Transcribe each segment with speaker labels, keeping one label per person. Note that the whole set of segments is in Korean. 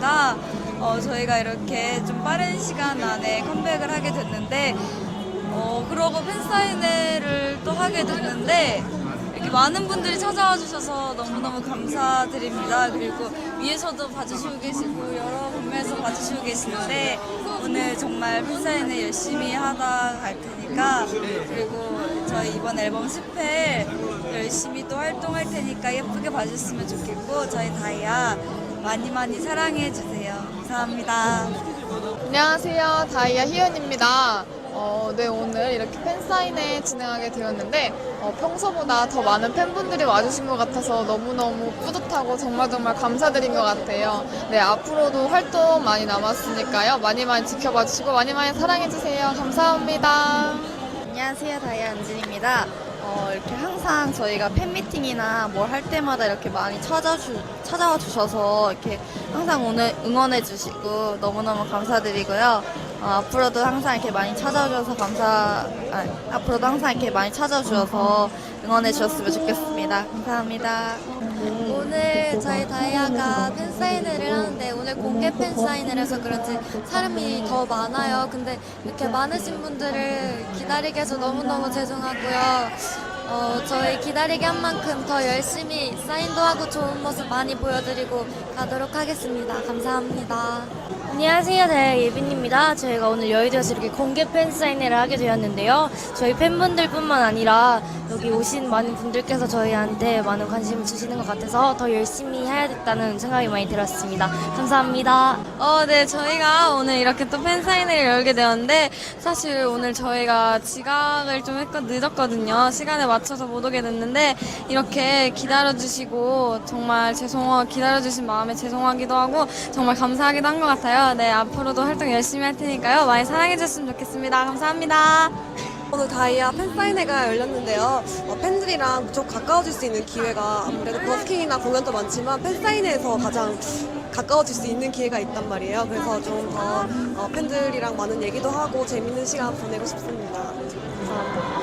Speaker 1: 다 아, 어, 저희가 이렇게 좀 빠른 시간 안에 컴백을 하게 됐는데 어, 그러고 팬사인회를 또 하게 됐는데 이렇게 많은 분들이 찾아와 주셔서 너무너무 감사드립니다. 그리고 위에서도 봐주시고 계시고 여러 분야에서 봐주시고 계시는데 오늘 정말 팬사인회 열심히 하다 갈 테니까 그리고 저희 이번 앨범 10회 열심히 또 활동할 테니까 예쁘게 봐주셨으면 좋겠고 저희 다이아 많이 많이 사랑해 주세요. 감사합니다.
Speaker 2: 안녕하세요. 다이아 희연입니다. 어, 네, 오늘 이렇게 팬사인회 진행하게 되었는데, 어, 평소보다 더 많은 팬분들이 와주신 것 같아서 너무너무 뿌듯하고 정말 정말 감사드린 것 같아요. 네, 앞으로도 활동 많이 남았으니까요. 많이 많이 지켜봐 주시고 많이 많이 사랑해주세요. 감사합니다.
Speaker 3: 안녕하세요. 다이아 은진입니다. 어, 이렇게 항상 저희가 팬미팅이나 뭘 할 때마다 이렇게 많이 찾아주, 찾아와 주셔서 이렇게 항상 오늘 응원해 주시고 너무너무 감사드리고요. 어, 앞으로도 항상 이렇게 많이 찾아주셔서 감사, 아, 앞으로도 항상 이렇게 많이 찾아주셔서 응원해 주셨으면 좋겠습니다. 감사합니다.
Speaker 4: 오늘 저희 다이아가 팬사인회를 하는데 오늘 공개 팬사인회를 해서 그런지 사람이 더 많아요. 근데 이렇게 많으신 분들을 기다리게 해서 너무너무 죄송하고요. 어, 저희 기다리게 한 만큼 더 열심히 사인도 하고 좋은 모습 많이 보여드리고 가도록 하겠습니다. 감사합니다.
Speaker 5: 안녕하세요. 다이아 예빈입니다. 저희가 오늘 여의도에서 이렇게 공개 팬 사인회를 하게 되었는데요. 저희 팬분들뿐만 아니라 여기 오신 많은 분들께서 저희한테 많은 관심을 주시는 것 같아서 더 열심히 해야겠다는 생각이 많이 들었습니다. 감사합니다.
Speaker 6: 어, 네, 저희가 오늘 이렇게 또 팬사인회를 열게 되었는데, 사실 오늘 저희가 지각을 좀 했거, 늦었거든요. 시간에 맞춰 서 못 오게 됐는데, 이렇게 기다려주시고, 정말 죄송하, 기다려주신 마음에 죄송하기도 하고, 정말 감사하기도 한 것 같아요. 네, 앞으로도 활동 열심히 할 테니까요. 많이 사랑해 주셨으면 좋겠습니다. 감사합니다.
Speaker 7: 오늘 다이아 팬사인회가 열렸는데요. 어, 팬들이랑 좀 가까워질 수 있는 기회가 아무래도 버스킹이나 공연도 많지만 팬사인회에서 가장 가까워질 수 있는 기회가 있단 말이에요. 그래서 좀더 어, 팬들이랑 많은 얘기도 하고 재밌는 시간 보내고 싶습니다. 감사합니다.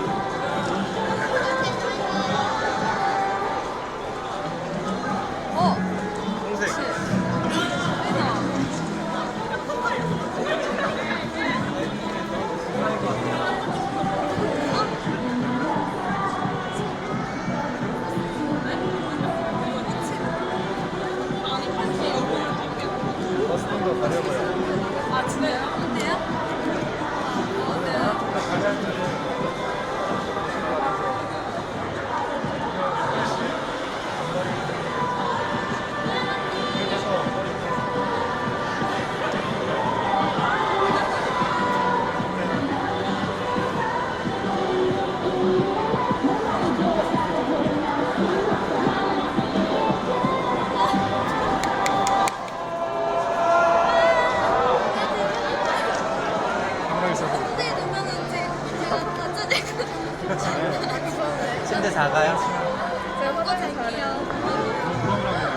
Speaker 8: 침대 작아요?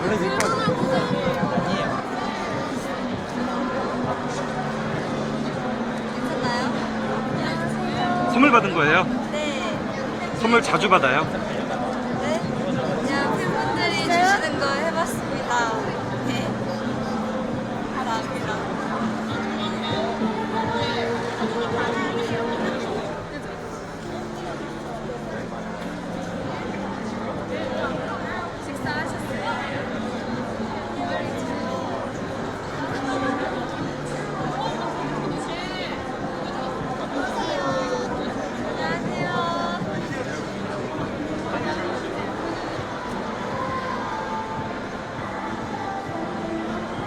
Speaker 8: 원래 될 거. 아니에요.
Speaker 1: 괜찮나요?
Speaker 9: 선물 받은 거예요?
Speaker 1: 네.
Speaker 9: 선물 자주 받아요?